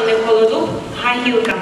Анни Холодуб гагілка.